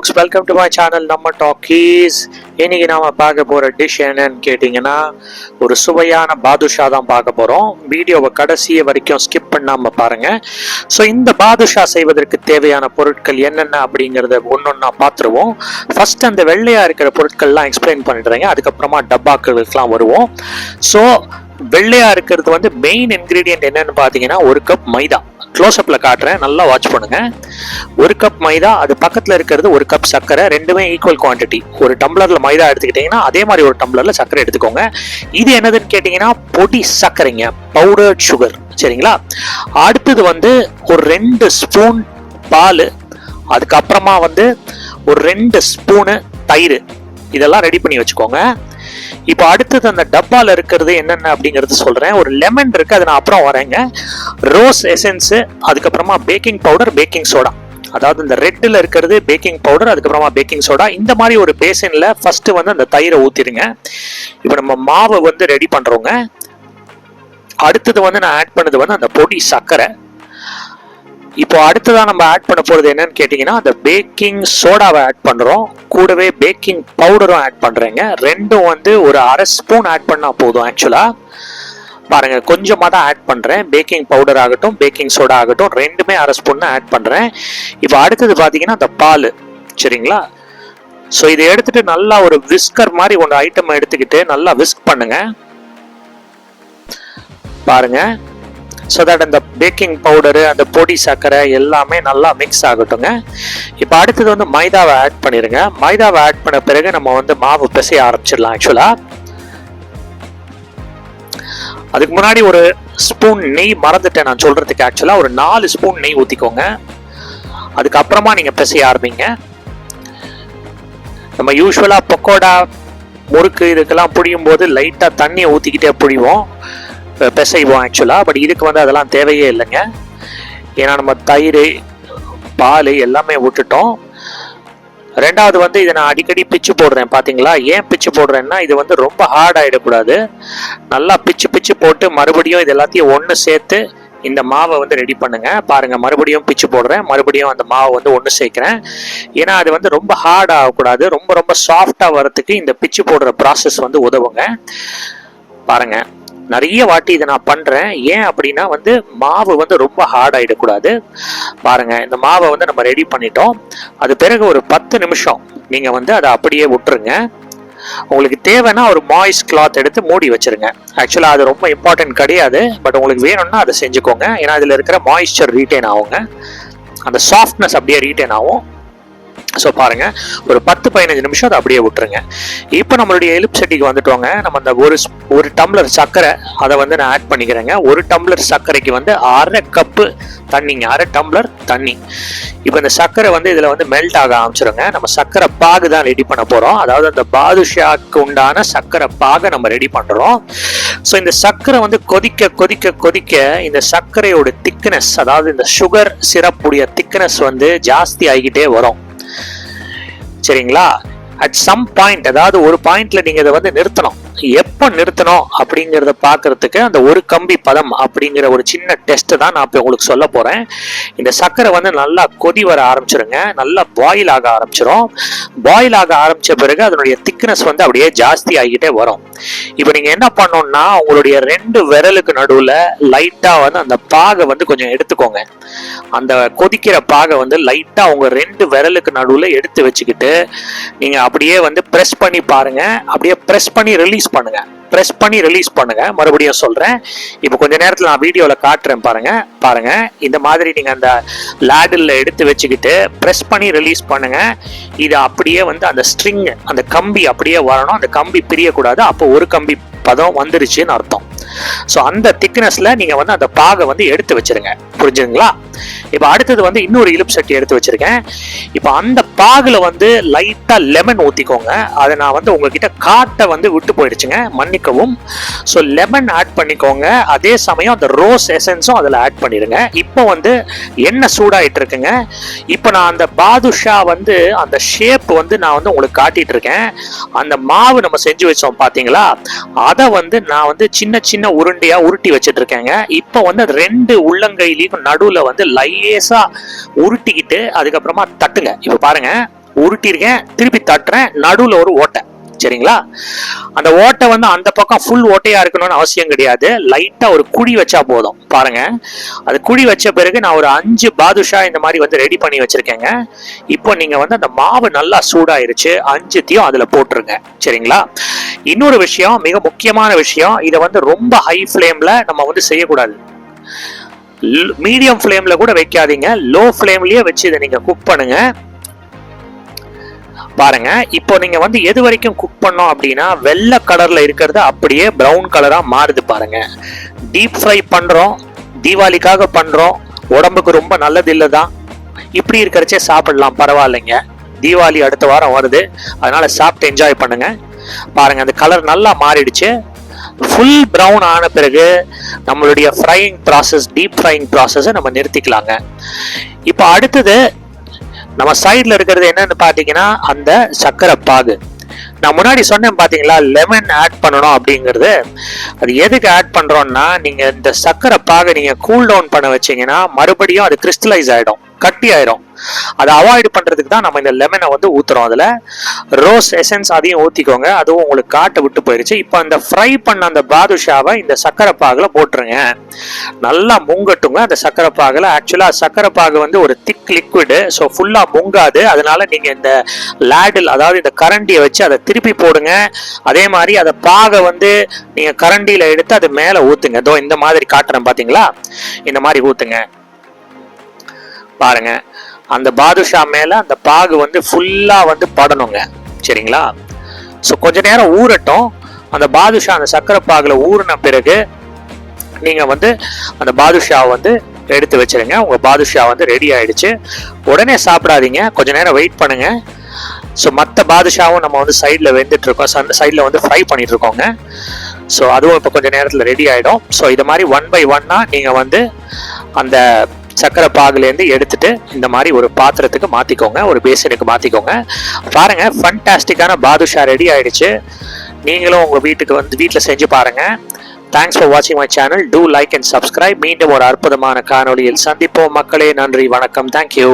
Folks welcome to my channel நம்ம talkies இன்னைக்கு நாம் பார்க்க போகிற டிஷ் என்னன்னு கேட்டிங்கன்னா ஒரு சுவையான பாதுஷா தான் பார்க்க போகிறோம் வீடியோவை கடைசியை வரைக்கும் ஸ்கிப் பண்ணாமல் பாருங்கள் ஸோ இந்த பாதுஷா செய்வதற்கு தேவையான பொருட்கள் என்னென்ன அப்படிங்கிறத ஒன்று ஒன்றா பார்த்துருவோம். ஃபஸ்ட் அந்த வெள்ளையாக இருக்கிற பொருட்கள்லாம் எக்ஸ்பிளைன் பண்ணிடுறேங்க. அதுக்கப்புறமா டப்பாக்களுக்கெலாம் வருவோம். ஸோ வெள்ளையாக இருக்கிறது வந்து மெயின் இன்க்ரீடியன்ட் என்னன்னு பார்த்தீங்கன்னா ஒரு கப் மைதா. க்ளோஸ்அப்பில் காட்டுறேன். நல்லா வாட்ச் பண்ணுங்கள் ஒரு கப் மைதா அது பக்கத்தில் இருக்கிறது ஒரு கப் சர்க்கரை ரெண்டுமே ஈக்குவல் குவாண்டிட்டி ஒரு டம்ளரில் மைதா எடுத்துக்கிட்டிங்கன்னா அதே மாதிரி ஒரு டம்ளரில் சர்க்கரை எடுத்துக்கோங்க. இது என்னதுன்னு கேட்டிங்கன்னா பொடி சர்க்கரைங்க. பவுடர்ட் சுகர் சரிங்களா? அடுத்தது வந்து ஒரு ரெண்டு ஸ்பூன் பால். அதுக்கப்புறமா வந்து ஒரு ரெண்டு ஸ்பூனு தயிர். இதெல்லாம் ரெடி பண்ணி வச்சுக்கோங்க. இப்போ அடுத்தது அந்த டப்பால இருக்கிறது என்னென்ன அப்படிங்கிறது சொல்றேன். ஒரு லெமன் இருக்கு அது நான் அப்புறம் வரேங்க. ரோஸ் எசன்ஸு அதுக்கப்புறமா பேக்கிங் பவுடர் பேக்கிங் சோடா அதாவது இந்த ரெட்டில் இருக்கிறது பேக்கிங் பவுடர் அதுக்கப்புறமா பேக்கிங் சோடா இந்த மாதிரி ஒரு பேசனில் ஃபஸ்ட்டு வந்து அந்த தயிரை ஊற்றிடுங்க இப்போ நம்ம மாவை வந்து ரெடி பண்ணுறோங்க அடுத்தது வந்து நான் ஆட் பண்ணது வந்து அந்த பொடி சர்க்கரை. இப்போ அடுத்ததாக நம்ம ஆட் பண்ண போகிறது என்னன்னு கேட்டிங்கன்னா அந்த பேக்கிங் சோடாவை ஆட் பண்ணுறோம் கூடவே பேக்கிங் பவுடரும் ஆட் பண்ணுறேங்க ரெண்டும் வந்து ஒரு அரை ஸ்பூன் ஆட் பண்ணால் போதும் ஆக்சுவலாக பாருங்கள் கொஞ்சமாக தான் ஆட் பண்ணுறேன் பேக்கிங் பவுடர் ஆகட்டும் பேக்கிங் சோடா ஆகட்டும் ரெண்டுமே அரை ஸ்பூன் தான் ஆட் பண்ணுறேன் இப்போ அடுத்தது பார்த்தீங்கன்னா அந்த பால். சரிங்களா? ஸோ இதை எடுத்துகிட்டு நல்லா ஒரு விஸ்கர் மாதிரி ஒன்று ஐட்டம் எடுத்துக்கிட்டு நல்லா விஸ்க் பண்ணுங்கள் பாருங்கள் ஸோ தட் அந்த பேக்கிங் பவுடரு அந்த பொடி சர்க்கரை எல்லாமே நல்லா மிக்ஸ் ஆகட்டுங்க. இப்போ அடுத்தது வந்து மைதாவை ஆட் பண்ணிடுங்க மைதாவை ஆட் பண்ண பிறகு நம்ம வந்து மாவு பிசைய ஆரம்பிச்சிடலாம் ஆக்சுவலாக அதுக்கு முன்னாடி ஒரு ஸ்பூன் நெய் மறந்துட்டேன் நான் சொல்கிறதுக்கு ஆக்சுவலாக ஒரு நாலு ஸ்பூன் நெய் ஊற்றிக்கோங்க அதுக்கப்புறமா நீங்கள் பிசைய ஆரம்பிங்க. நம்ம யூஸ்வலாக பக்கோடா முறுக்கு இதுக்கெல்லாம் புழியும் போது லைட்டாக தண்ணியை ஊற்றிக்கிட்டே புழிவோம். பிசைவோம் ஆக்சுவலாக பட் இதுக்கு வந்து அதெல்லாம் தேவையே இல்லைங்க. ஏன்னா நம்ம தயிர் பால் எல்லாமே விட்டுட்டோம். ரெண்டாவது வந்து இதை நான் அடிக்கடி பிச்சு போடுறேன் பார்த்தீங்களா ஏன் பிச்சு போடுறேன்னா இது வந்து ரொம்ப ஹார்ட் ஆகிடக்கூடாது நல்லா பிச்சு பிச்சு போட்டு மறுபடியும் இது எல்லாத்தையும் ஒன்று சேர்த்து இந்த மாவை வந்து ரெடி பண்ணுங்க. பாருங்க மறுபடியும் பிச்சு போடுறேன் மறுபடியும் அந்த மாவை வந்து ஒன்று சேர்க்குறேன். ஏன்னா அது வந்து ரொம்ப ஹார்ட் ஆகக்கூடாது. ரொம்ப ரொம்ப சாஃப்டாக வரத்துக்கு இந்த பிச்சு போடுற ப்ராசஸ் வந்து உதவுங்க. பாருங்கள் நிறைய வாட்டி இதை நான் பண்ணுறேன் ஏன் அப்படின்னா வந்து மாவு வந்து ரொம்ப ஹார்ட் ஆகிடக்கூடாது பாருங்கள் இந்த மாவை வந்து நம்ம ரெடி பண்ணிட்டோம். அது பிறகு ஒரு பத்து நிமிஷம் நீங்கள் வந்து அதை அப்படியே விட்டுருங்க. உங்களுக்கு தேவைன்னா ஒரு மாய்ஸ் கிளாத் எடுத்து மூடி வச்சிருங்க. ஆக்சுவலாக அது ரொம்ப இம்பார்ட்டன்ட் கிடையாது. பட் உங்களுக்கு வேணும்னா அதை செஞ்சுக்கோங்க. ஏன்னா இதில் இருக்கிற மாய்ஸ்சர் ரீட்டைன் ஆகுங்க. அந்த சாஃப்ட்னஸ் அப்படியே ரீட்டைன் ஆகும். ஸோ பாருங்கள் ஒரு பத்து பதினஞ்சு நிமிஷம் அதை அப்படியே விட்டுருங்க. இப்போ நம்மளுடைய எலுப்பு சட்டிக்கு வந்துட்டோங்க. நம்ம அந்த ஒரு ஒரு டம்ளர் சர்க்கரை அதை வந்து நான் ஆட் பண்ணிக்கிறேங்க. ஒரு டம்ளர் சர்க்கரைக்கு வந்து அரை கப்பு தண்ணிங்க. அரை டம்ளர் தண்ணி. இப்போ இந்த சர்க்கரை வந்து இதில் வந்து மெல்ட் ஆக ஆரம்பிச்சிருங்க. நம்ம சர்க்கரை பாகு தான் ரெடி பண்ண போகிறோம் அதாவது அந்த பாதுஷாக்கு உண்டான சர்க்கரை பாகை நம்ம ரெடி பண்ணுறோம் ஸோ இந்த சர்க்கரை வந்து கொதிக்க கொதிக்க கொதிக்க இந்த சர்க்கரையோட திக்னஸ் அதாவது இந்த சுகர் சிரப்புடைய திக்னஸ் வந்து ஜாஸ்தி ஆகிக்கிட்டே வரும். சரிங்களா? அட் சம் பாயிண்ட் அதாவது ஒரு பாயிண்ட்ல நீங்க இதை வந்து நிறுத்தணும். எப்போ நிறுத்தணும் அப்படிங்கிறத பார்க்கறதுக்கு அந்த ஒரு கம்பி பதம் அப்படிங்கிற ஒரு சின்ன டெஸ்ட் தான் நான் இப்போ உங்களுக்கு சொல்ல போறேன். இந்த சர்க்கரை வந்து நல்லா கொதி வர ஆரம்பிச்சிருங்க. நல்லா பாயில் ஆக ஆரம்பிச்சிடும் பாயில் ஆக ஆரம்பிச்ச பிறகு அதனுடைய திக்னஸ் வந்து அப்படியே ஜாஸ்தி ஆகிக்கிட்டே வரும். இப்போ நீங்கள் என்ன பண்ணணும்னா உங்களுடைய ரெண்டு விரலுக்கு நடுவில் லைட்டாக வந்து அந்த பாகை வந்து கொஞ்சம் எடுத்துக்கோங்க. அந்த கொதிக்கிற பாகை வந்து லைட்டாக உங்கள் ரெண்டு விரலுக்கு நடுவில் எடுத்து வச்சுக்கிட்டு நீங்கள் அப்படியே வந்து ப்ரெஸ் பண்ணி பாருங்க. அப்படியே ப்ரெஸ் பண்ணி ரிலீஸ் பண்ணுங்க. ப்ரெஸ் பண்ணி ரிலீஸ் பண்ணுங்க. மறுபடியும் சொல்றேன். இப்போ கொஞ்ச நேரத்தில் நான் வீடியோவில் காட்டுறேன் பாருங்க. பாருங்க. இந்த மாதிரி நீங்கள் அந்த லேடில் எடுத்து வச்சுக்கிட்டு ப்ரெஸ் பண்ணி ரிலீஸ் பண்ணுங்க. இது அப்படியே வந்து அந்த ஸ்ட்ரிங் அந்த கம்பி அப்படியே வரணும். அந்த கம்பி பிரியக்கூடாது. அப்போ ஒரு கம்பி பதம் வந்துருச்சுன்னு அர்த்தம். ஸோ அந்த திக்னஸில் நீங்கள் வந்து அந்த பாகை வந்து எடுத்து வச்சிருங்க. புரிஞ்சுதுங்களா? இப்போ அடுத்தது வந்து இன்னொரு இலுப்பு சட்டி எடுத்து வச்சிருக்கேன். இப்போ அந்த பாகுல வந்து லைட்டா லெமன் ஊத்திக்கோங்க. அதை நான் வந்து உங்ககிட்ட காட்டை வந்து விட்டு போயிடுச்சுங்க. மன்னிக்கவும். ஸோ லெமன் ஆட் பண்ணிக்கோங்க. அதே சமயம் அந்த ரோஸ் எசன்ஸும் அதில் ஆட் பண்ணிடுங்க. இப்போ வந்து எண்ணெய் சூடாயிட்டு இருக்குங்க இப்போ நான் அந்த பாதுஷா வந்து அந்த ஷேப் வந்து நான் வந்து உங்களுக்கு காட்டிட்டு இருக்கேன் அந்த மாவு நம்ம செஞ்சு வச்சோம் பார்த்தீங்களா அதை வந்து நான் வந்து சின்ன சின்ன உருண்டையாக உருட்டி வச்சுட்டு இருக்கேங்க இப்போ வந்து அது ரெண்டு உள்ளங்கையிலையும் நடுவில் வந்து லைஸா உருட்டிக்கிட்டு அதுக்கப்புறமா தட்டுங்க. இப்போ பாருங்க உருட்டியிருக்கேன் திருப்பி தட்டுறேன் நடுவில் ஒரு ஓட்டை. சரிங்களா? அந்த ஓட்டை வந்து அந்த பக்கம் ஃபுல் ஓட்டையா இருக்கணும்னு அவசியம் கிடையாது. லைட்டா ஒரு குழி வச்சா போதும். பாருங்க அது குழி வச்ச பிறகு நான் ஒரு அஞ்சு பாதுஷா இந்த மாதிரி வந்து ரெடி பண்ணி வச்சிருக்கேங்க. இப்போ நீங்க வந்து அந்த மாவு நல்லா சூடாயிருச்சு அஞ்சுத்தையும் அதுல போட்டுருங்க. சரிங்களா? இன்னொரு விஷயம் மிக முக்கியமான விஷயம் இதை வந்து ரொம்ப ஹை ஃப்ளேம்ல நம்ம வந்து செய்யக்கூடாது. மீடியம் ஃப்ளேம்ல கூட வைக்காதீங்க. லோ ஃப்ளேம்லயே வச்சு இதை நீங்க குக் பண்ணுங்க. பாருங்க இப்போ நீங்க வந்து எது வரைக்கும் குக் பண்ணோம் அப்படின்னா வெள்ளை கலர்ல இருக்கிறது அப்படியே ப்ரௌன் கலரா மாறுது பாருங்க. டீப் ஃப்ரை பண்றோம் தீபாவளிக்காக பண்றோம் உடம்புக்கு ரொம்ப நல்லது இல்லை தான் இப்படி இருக்கிறச்சே சாப்பிடலாம் பரவாயில்லைங்க. தீபாவளி அடுத்த வாரம் வருது அதனால சாப்பிட்டு என்ஜாய் பண்ணுங்க. பாருங்க அந்த கலர் நல்லா மாறிடுச்சு. ஃபுல் ப்ரௌன் ஆன பிறகு நம்மளுடைய ஃப்ரையிங் ப்ராசஸ் டீப் ஃப்ரையிங் ப்ராசஸை நம்ம நிறுத்திக்கலாங்க. இப்போ அடுத்தது நம்ம சைடில் இருக்கிறது என்னன்னு பார்த்தீங்கன்னா அந்த சர்க்கரை பாகு. நான் முன்னாடி சொன்னேன் பார்த்தீங்களா லெமன் ஆட் பண்ணணும் அப்படிங்கிறது. அது எதுக்கு ஆட் பண்ணுறோன்னா நீங்கள் இந்த சர்க்கரை பாகை நீங்கள் கூல் டவுன் பண்ண வச்சீங்கன்னா மறுபடியும் அது கிறிஸ்டலைஸ் ஆகிடும் கட்டி ஆயிரும். அதை அவாய்ட் பண்ணுறதுக்கு தான் நம்ம இந்த லெமனை வந்து ஊற்றுறோம் அதில். ரோஸ் எசன்ஸ் அதையும் ஊற்றிக்கோங்க அதுவும் உங்களுக்கு காட்டை விட்டு போயிடுச்சு இப்போ அந்த ஃப்ரை பண்ண அந்த பாதுஷாவை இந்த சர்க்கரை பாகில் போட்டுருங்க. நல்லா முங்கட்டுங்க. அந்த சக்கரை பாகில் ஆக்சுவலாக சக்கரை பாகு வந்து ஒரு திக் லிக்விடு ஸோ ஃபுல்லாக முங்காது. அதனால நீங்கள் இந்த லேடில் அதாவது இந்த கரண்டியை வச்சு அதை திருப்பி போடுங்க. அதே மாதிரி அதை பாகை வந்து நீங்கள் கரண்டியில் எடுத்து அது மேலே ஊற்றுங்க இதோ இந்த மாதிரி காட்டுறேன் பார்த்தீங்களா இந்த மாதிரி ஊற்றுங்க பாருங்க. அந்த பாதுஷா மேல அந்த பாகு வந்து ஃபுல்லா வந்து படணுங்க. சரிங்களா? ஸோ கொஞ்ச நேரம் ஊறட்டும். அந்த பாதுஷா அந்த சக்கரை பாகுல ஊறின பிறகு நீங்க வந்து அந்த பாதுஷா வந்து எடுத்து வச்சிருங்க. உங்க பாதுஷா வந்து ரெடி ஆயிடுச்சு. உடனே சாப்பிடாதீங்க. கொஞ்ச நேரம் வெயிட் பண்ணுங்க. ஸோ மற்ற பாதுஷாவும் நம்ம வந்து சைடில் வெந்துட்டு இருக்கோம். சைடில் வந்து ஃப்ரை பண்ணிட்டு இருக்கோங்க. ஸோ அதுவும் இப்போ கொஞ்சம் நேரத்தில் ரெடி ஆகிடும் ஸோ இது மாதிரி ஒன் பை ஒன்னாக நீங்கள் வந்து அந்த சக்கரை பாகுலேருந்து எடுத்துட்டு இந்த மாதிரி ஒரு பாத்திரத்துக்கு மாற்றிக்கோங்க ஒரு பேசனுக்கு மாற்றிக்கோங்க பாருங்கள் ஃபன்டாஸ்டிக்கான பாதுஷா ரெடி ஆயிடுச்சு. நீங்களும் உங்கள் வீட்டுக்கு வந்து வீட்டில் செஞ்சு பாருங்க. தேங்க்ஸ் ஃபார் வாட்சிங் my channel do like and subscribe மீண்டும் ஒரு அற்புதமான காணொளியில் சந்திப்போம் மக்களே. நன்றி வணக்கம். தேங்க்யூ